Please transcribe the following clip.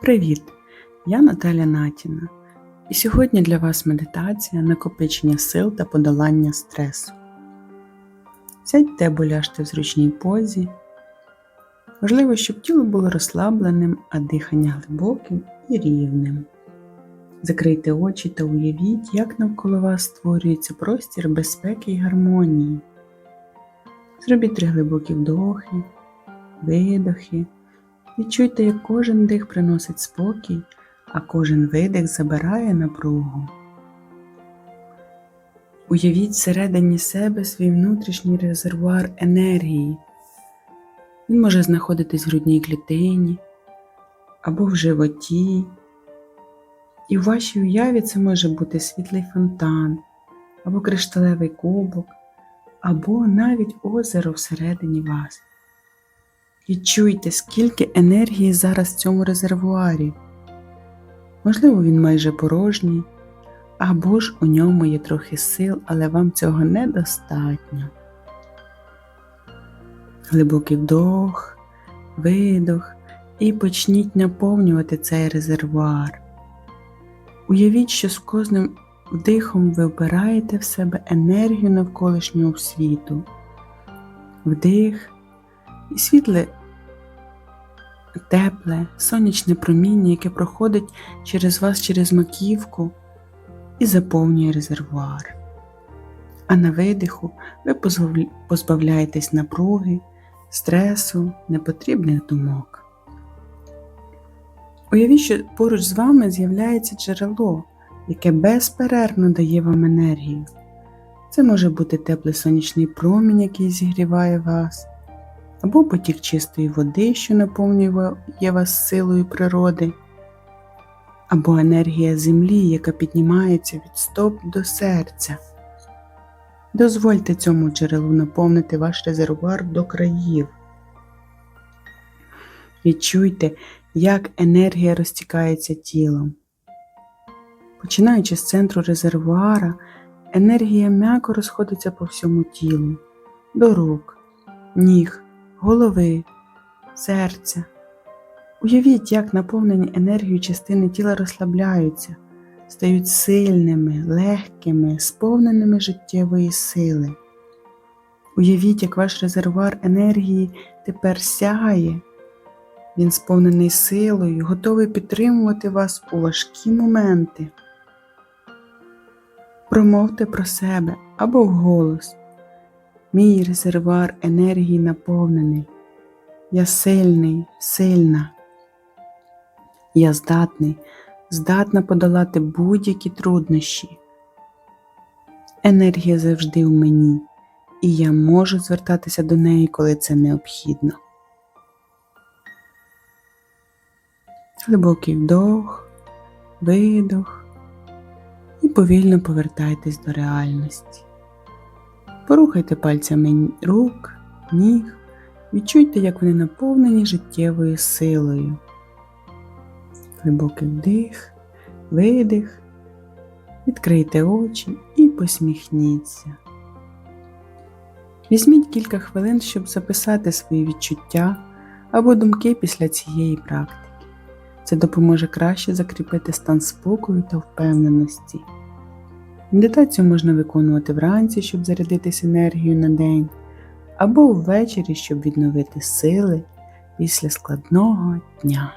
Привіт! Я Наталя Натіна, і сьогодні для вас медитація накопичення сил та подолання стресу. Сядьте або ляжте в зручній позі. Важливо, щоб тіло було розслабленим, а дихання глибоким і рівним. Закрийте очі та уявіть, як навколо вас створюється простір безпеки і гармонії. Зробіть три глибокі вдохи, видохи. Відчуйте, як кожен дих приносить спокій, а кожен видих забирає напругу. Уявіть всередині себе свій внутрішній резервуар енергії. Він може знаходитись в грудній клітині або в животі. І в вашій уяві це може бути світлий фонтан, або кришталевий кубок, або навіть озеро всередині вас. Відчуйте, скільки енергії зараз в цьому резервуарі. Можливо, він майже порожній, або ж у ньому є трохи сил, але вам цього недостатньо. Глибокий вдох, видох і почніть наповнювати цей резервуар. Уявіть, що з кожним вдихом ви вбираєте в себе енергію навколишнього світу. Вдих і світле тепле, сонячне проміння, яке проходить через вас через маківку і заповнює резервуар. А на видиху ви позбавляєтесь напруги, стресу, непотрібних думок. Уявіть, що поруч з вами з'являється джерело, яке безперервно дає вам енергію. Це може бути теплий сонячний промінь, який зігріває вас або потік чистої води, що наповнює вас силою природи, або енергія землі, яка піднімається від стоп до серця. Дозвольте цьому джерелу наповнити ваш резервуар до країв. Відчуйте, як енергія розтікається тілом. Починаючи з центру резервуара, енергія м'яко розходиться по всьому тілу, до рук, ніг, голови, серця. Уявіть, як наповнені енергією частини тіла розслабляються, стають сильними, легкими, сповненими життєвої сили. Уявіть, як ваш резервуар енергії тепер сягає, він сповнений силою, готовий підтримувати вас у важкі моменти. Промовте про себе або вголос. Мій резервуар енергії наповнений. Я сильний, сильна. Я здатний, здатна подолати будь-які труднощі. Енергія завжди в мені, і я можу звертатися до неї, коли це необхідно. Глибокий вдох, видох і повільно повертайтесь до реальності. Порухайте пальцями рук, ніг, відчуйте, як вони наповнені життєвою силою. Глибокий вдих, видих, відкрийте очі і посміхніться. Візьміть кілька хвилин, щоб записати свої відчуття або думки після цієї практики. Це допоможе краще закріпити стан спокою та впевненості. Медитацію можна виконувати вранці, щоб зарядитись енергією на день, або ввечері, щоб відновити сили після складного дня.